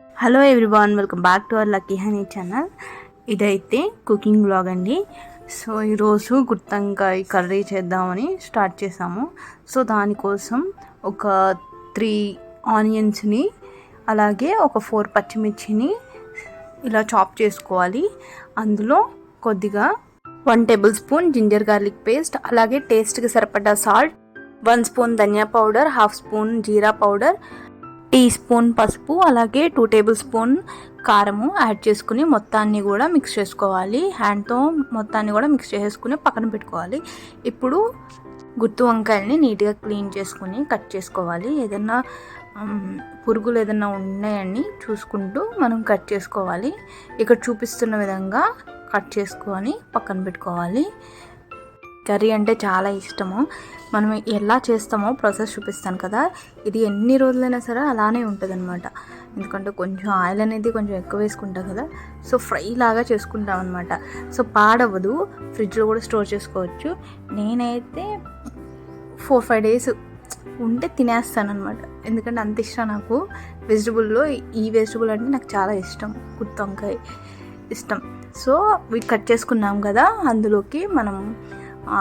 Hello everyone welcome back to our lucky honey channel. ఇదైతే cooking blog అండి. So ఈరోజు గుత్తంకాయ కర్రీ చేద్దామని స్టార్ట్ చేసాము. సో దానికోసం ఒక త్రీ ఆనియన్స్ని అలాగే ఒక ఫోర్ పచ్చిమిర్చిని ఇలా చాప్ చేసుకోవాలి. అందులో కొద్దిగా one tablespoon ginger garlic paste అలాగే టేస్ట్కి సరిపడా salt one spoon dhania powder half spoon jeera powder teaspoon పసుపు అలాగే టూ టేబుల్ స్పూన్ కారము యాడ్ చేసుకుని మొత్తాన్ని కూడా మిక్స్ చేసుకోవాలి. హ్యాండ్తో మొత్తాన్ని కూడా మిక్స్ చేసుకుని పక్కన పెట్టుకోవాలి. ఇప్పుడు గుత్తు వంకాయల్ని నీట్గా క్లీన్ చేసుకుని కట్ చేసుకోవాలి. ఏదన్నా పురుగులు ఏదన్నా ఉన్నాయని చూసుకుంటూ మనం కట్ చేసుకోవాలి. ఇక్కడ చూపిస్తున్న విధంగా కట్ చేసుకొని పక్కన పెట్టుకోవాలి. కర్రీ అంటే చాలా ఇష్టము. మనం ఎలా చేస్తామో ప్రాసెస్ చూపిస్తాను కదా. ఇది ఎన్ని రోజులైనా సరే అలానే ఉంటుంది అనమాట ఎందుకంటే కొంచెం ఆయిల్ అనేది కొంచెం ఎక్కువ వేసుకుంటాం కదా. సో ఫ్రై లాగా చేసుకుంటాం అనమాట సో పాడవదు ఫ్రిడ్జ్లో కూడా స్టోర్ చేసుకోవచ్చు. నేనైతే ఫోర్ ఫైవ్ డేస్ ఉంటే తినేస్తాను అనమాట ఎందుకంటే అంత ఇష్టం నాకు. వెజిటబుల్లో ఈ వెజిటబుల్ అంటే నాకు చాలా ఇష్టం. గుత్తి వంకాయ ఇష్టం. సో ఇవి కట్ చేసుకున్నాం కదా. అందులోకి మనం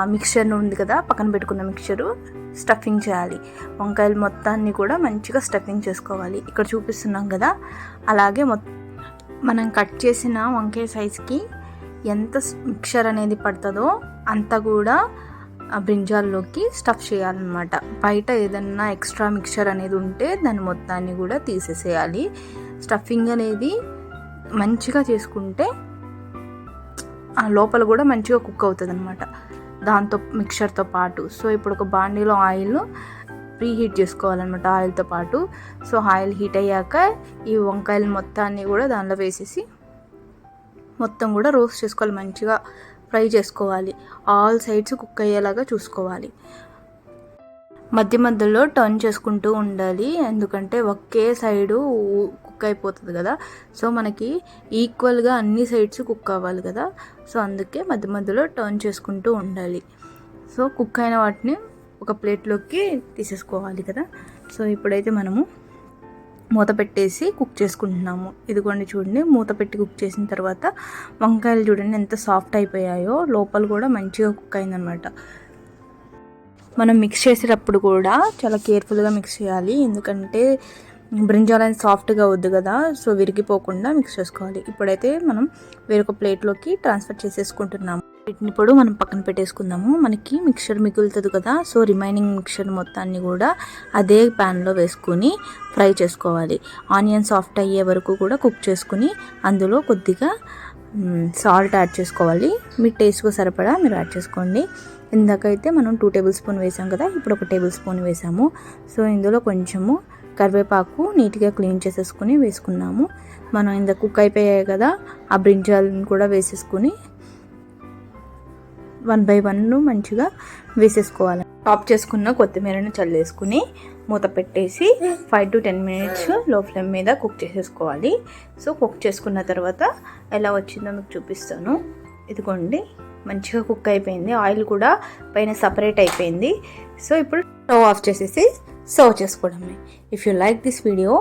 మిక్చర్ ఉంది కదా పక్కన పెట్టుకున్న మిక్చరు స్టఫింగ్ చేయాలి. వంకాయలు మొత్తాన్ని కూడా మంచిగా స్టఫింగ్ చేసుకోవాలి. ఇక్కడ చూపిస్తున్నాం కదా అలాగే మొ మనం కట్ చేసిన వంకాయ సైజ్కి ఎంత మిక్చర్ అనేది పడుతుందో అంత కూడా ఆ బ్రింజాల్లోకి స్టఫ్ చేయాలన్నమాట. బయట ఏదన్నా ఎక్స్ట్రా మిక్చర్ అనేది ఉంటే దాని మొత్తాన్ని కూడా తీసేసేయాలి. స్టఫింగ్ అనేది మంచిగా చేసుకుంటే ఆ లోపల కూడా మంచిగా కుక్ అవుతుంది అనమాట దాంతో మిక్చర్తో పాటు. సో ఇప్పుడు ఒక బాండీలో ఆయిల్ ప్రీ హీట్ చేసుకోవాలన్నమాట ఆయిల్తో పాటు. సో ఆయిల్ హీట్ అయ్యాక ఈ వంకాయలు మొత్తాన్ని కూడా దానిలో వేసేసి మొత్తం కూడా రోస్ట్ చేసుకోవాలి మంచిగా ఫ్రై చేసుకోవాలి. ఆల్ సైడ్స్ కుక్ అయ్యేలాగా చూసుకోవాలి. మధ్య మధ్యలో టర్న్ చేసుకుంటూ ఉండాలి. ఎందుకంటే ఒకే సైడు కుక్ అయిపోతుంది కదా. సో మనకి ఈక్వల్గా అన్ని సైడ్స్ కుక్ అవ్వాలి కదా. సో అందుకే మధ్య మధ్యలో టర్న్ చేసుకుంటూ ఉండాలి. సో కుక్ అయిన వాటిని ఒక ప్లేట్లోకి తీసేసుకోవాలి కదా. సో ఇప్పుడైతే మనము మూత పెట్టేసి కుక్ చేసుకుంటున్నాము. ఇదిగోండి చూడండి మూత పెట్టి కుక్ చేసిన తర్వాత వంకాయలు చూడండి ఎంత సాఫ్ట్ అయిపోయాయో. లోపల కూడా మంచిగా కుక్ అయిందనమాట. మనం మిక్స్ చేసేటప్పుడు కూడా చాలా కేర్ఫుల్గా మిక్స్ చేయాలి. ఎందుకంటే బ్రింజాల్ అనేది సాఫ్ట్గా వద్దు కదా సో విరిగిపోకుండా మిక్స్ చేసుకోవాలి. ఇప్పుడైతే మనం వేరొక ప్లేట్లోకి ట్రాన్స్ఫర్ చేసేసుకుంటున్నాము వీటిని ఇప్పుడు మనం పక్కన పెట్టేసుకుందాము. మనకి మిక్చర్ మిగులుతుంది కదా సో రిమైనింగ్ మిక్చర్ మొత్తాన్ని కూడా అదే ప్యాన్లో వేసుకుని ఫ్రై చేసుకోవాలి. ఆనియన్ సాఫ్ట్ అయ్యే వరకు కూడా కుక్ చేసుకుని అందులో కొద్దిగా సాల్ట్ యాడ్ చేసుకోవాలి. మీ టేస్ట్కు సరిపడా మీరు యాడ్ చేసుకోండి. ఇందాకైతే మనం టూ టేబుల్ స్పూన్ వేసాం కదా ఇప్పుడు ఒక టేబుల్ స్పూన్ వేసాము. సో ఇందులో కొంచెము కరివేపాకు నీట్గా క్లీన్ చేసేసుకుని వేసుకున్నాము. మనం ఇంత కుక్ అయిపోయాయి కదా ఆ బ్రింజాలను కూడా వేసేసుకుని వన్ బై వన్ మంచిగా వేసేసుకోవాలి. టాప్ చేసుకున్న కొత్తిమీరను చల్లేసుకుని మూత పెట్టేసి ఫైవ్ టు టెన్ మినిట్స్లో ఫ్లేమ్ మీద కుక్ చేసేసుకోవాలి. సో కుక్ చేసుకున్న తర్వాత ఎలా వచ్చిందో మీకు చూపిస్తాను. ఇదిగోండి మంచిగా కుక్ అయిపోయింది. ఆయిల్ కూడా పైన సపరేట్ అయిపోయింది. సో ఇప్పుడు స్టవ్ ఆఫ్ చేసేసి సర్వ్ చేసుకోవడమే. If you like this video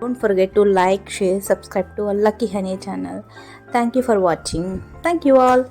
don't forget to like share subscribe to lucky honey channel thank you for watching thank you all